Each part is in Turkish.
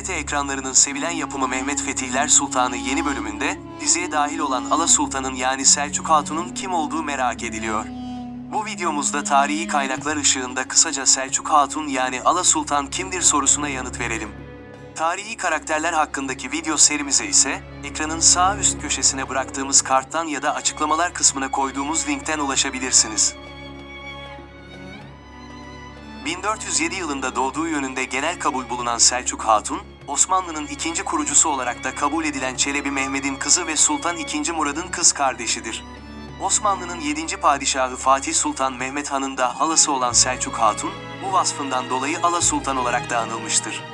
TRT ekranlarının sevilen yapımı Mehmet Fetihler Sultanı yeni bölümünde, diziye dahil olan Ala Sultan'ın yani Selçuk Hatun'un kim olduğu merak ediliyor. Bu videomuzda tarihi kaynaklar ışığında kısaca Selçuk Hatun yani Ala Sultan kimdir sorusuna yanıt verelim. Tarihi karakterler hakkındaki video serimize ise ekranın sağ üst köşesine bıraktığımız karttan ya da açıklamalar kısmına koyduğumuz linkten ulaşabilirsiniz. 1407 yılında doğduğu yönünde genel kabul bulunan Selçuk Hatun, Osmanlı'nın ikinci kurucusu olarak da kabul edilen Çelebi Mehmet'in kızı ve Sultan II. Murad'ın kız kardeşidir. Osmanlı'nın 7. padişahı Fatih Sultan Mehmet Han'ın da halası olan Selçuk Hatun, bu vasfından dolayı Ala Sultan olarak da anılmıştır.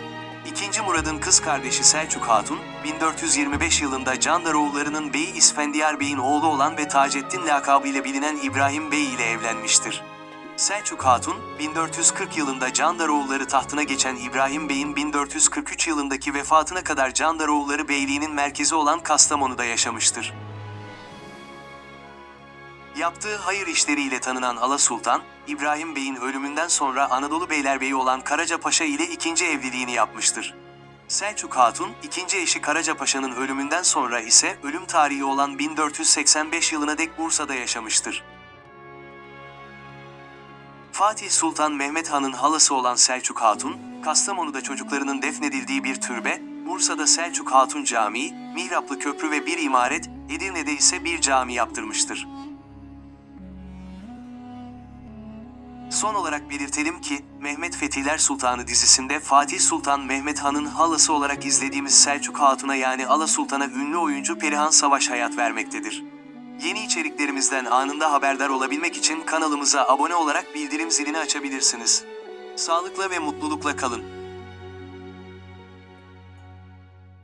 İkinci Murad'ın kız kardeşi Selçuk Hatun, 1425 yılında Candaroğulları'nın beyi İsfendiyar Bey'in oğlu olan ve Taceddin lakabıyla bilinen İbrahim Bey ile evlenmiştir. Selçuk Hatun, 1440 yılında Candaroğulları tahtına geçen İbrahim Bey'in 1443 yılındaki vefatına kadar Candaroğulları Beyliği'nin merkezi olan Kastamonu'da yaşamıştır. Yaptığı hayır işleriyle tanınan Ala Sultan, İbrahim Bey'in ölümünden sonra Anadolu Beylerbeyi olan Karaca Paşa ile ikinci evliliğini yapmıştır. Selçuk Hatun, ikinci eşi Karaca Paşa'nın ölümünden sonra ise ölüm tarihi olan 1485 yılına dek Bursa'da yaşamıştır. Fatih Sultan Mehmet Han'ın halası olan Selçuk Hatun, Kastamonu'da çocuklarının defnedildiği bir türbe, Bursa'da Selçuk Hatun Camii, Mihraplı Köprü ve bir imaret, Edirne'de ise bir cami yaptırmıştır. Son olarak belirtelim ki, Mehmet Fetihler Sultanı dizisinde Fatih Sultan Mehmet Han'ın halası olarak izlediğimiz Selçuk Hatun'a yani Ala Sultan'a ünlü oyuncu Perihan Savaş hayat vermektedir. Yeni içeriklerimizden anında haberdar olabilmek için kanalımıza abone olarak bildirim zilini açabilirsiniz. Sağlıkla ve mutlulukla kalın.